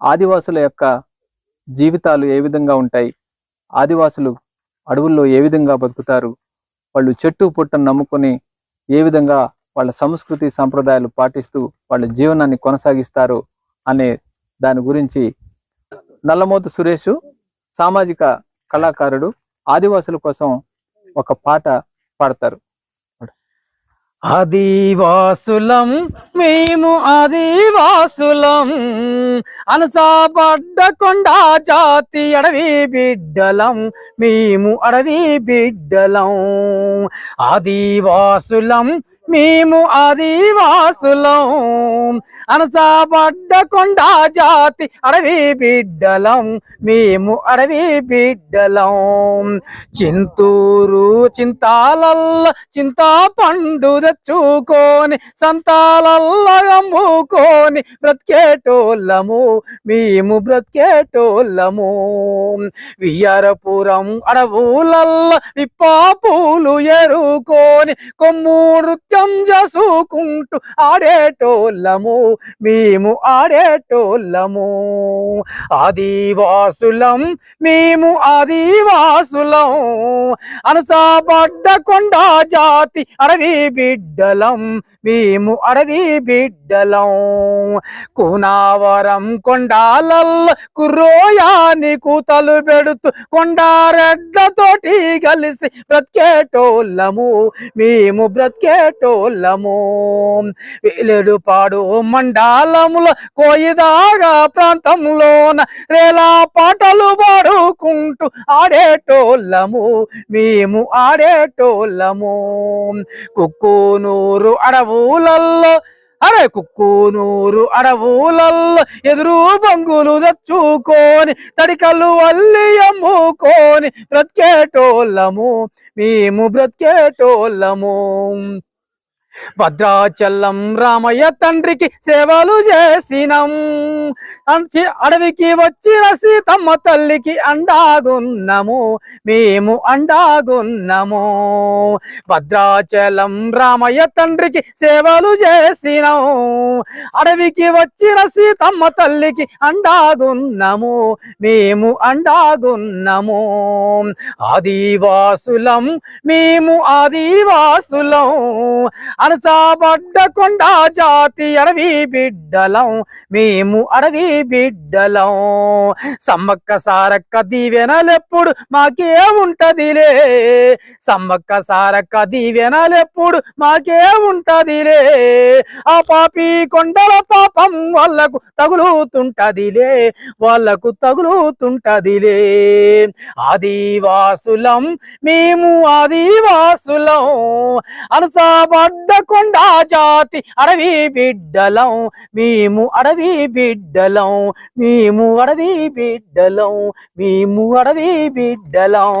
ఆదివాసుల యొక్క జీవితాలు ఏ విధంగా ఉంటాయి? ఆదివాసులు అడవుల్లో ఏ విధంగా బతుకుతారు? వాళ్ళు చెట్టు పుట్టను నమ్ముకొని ఏ విధంగా వాళ్ళ సంస్కృతి సంప్రదాయాలు పాటిస్తూ వాళ్ళ జీవనాన్ని కొనసాగిస్తారు అనే దాని గురించి నల్లమోతు సురేష్ సామాజిక కళాకారుడు ఆదివాసుల కోసం ఒక పాట పాడతారు. ఆదివాసులం మేము ఆదివాసులం. అనసాపడ్డ కొండ జాతి అడవి బిడ్డలం మేము అడవి బిడ్డలం. ఆదివాసులం మేము ఆదివాసులం. అనసాపడ్డ కొండ జాతి అడవి బిడ్డలం మేము అడవి బిడ్డలం. చింతూరు చింతాలల్ల చింతా పండు తెచ్చుకొని సంతాలల్ల అమ్ముకొని బ్రతికేటోళ్ళము మేము బ్రతికేటోళ్ళము. వియ్యరపురం అడవులల్ల విప్పా పూలు ఎరుకొని కొమ్ము నృత్యం చేసుకుంటూ ఆడేటోళ్ళము. మేము ఆడేటోళ్ళము. ఆదివాసులం మేము ఆదివాసులం. అనసాపడ్డ కొండ జాతి అడవి బిడ్డలం మేము అడవి బిడ్డలం. కూనావరం కొండాలల్ల కుర్రోయాని కూతలు పెడుతూ కొండారెడ్లతోటి కలిసి బ్రతికేటోళ్ళము. మేము బ్రతికేటోళ్ళము. వేలేడు పాడు మండ మండలముల కోయిదాగా ప్రాంతంలోన రేలా పాటలు పాడుకుంటూ ఆడేటోళ్ళము. మేము ఆడేటోళ్ళము. కుక్కునూరు అడవులల్లో అరే కుక్కునూరు అడవులల్లో ఎదురు బంగులు తెచ్చుకొని తడికలు అల్లి అమ్ముకొని బ్రతికేటోళ్ళము. మేము బ్రతికేటోళ్ళము. భద్రాచలం రామయ్య తండ్రికి సేవలు చేసినం. అంచి అడవికి వచ్చిన సీతమ్మ తల్లికి అండాగున్నము. మేము అండాగున్నము. భద్రాచలం రామయ్య తండ్రికి సేవలు చేసినం. అడవికి వచ్చిన సీతమ్మ తల్లికి అండాగున్నము. మేము అండాగున్నము. ఆదివాసులం మేము ఆదివాసులం. అనసాపడ్డ కొండ జాతి అడవి బిడ్డలం మేము అడవి బిడ్డలం. సమ్మక్క సారక్క దీవెనలెప్పుడు మాకే ఉంటదిలే. సమ్మక్క సారక్క దీవెనలెప్పుడు మాకే ఉంటదిలే. ఆ పాపి కొండల పాపం వాళ్ళకు తగులుతుంటదిలే. వాళ్ళకు తగులుతుంటదిలే. ఆదివాసులం మేము ఆదివాసులం. అనసాపడ్డ కొండ జాతి అడవి బిడ్డలం. మేము అడవి బిడ్డలం. మేము అడవి బిడ్డలం. మేము అడవి బిడ్డలం.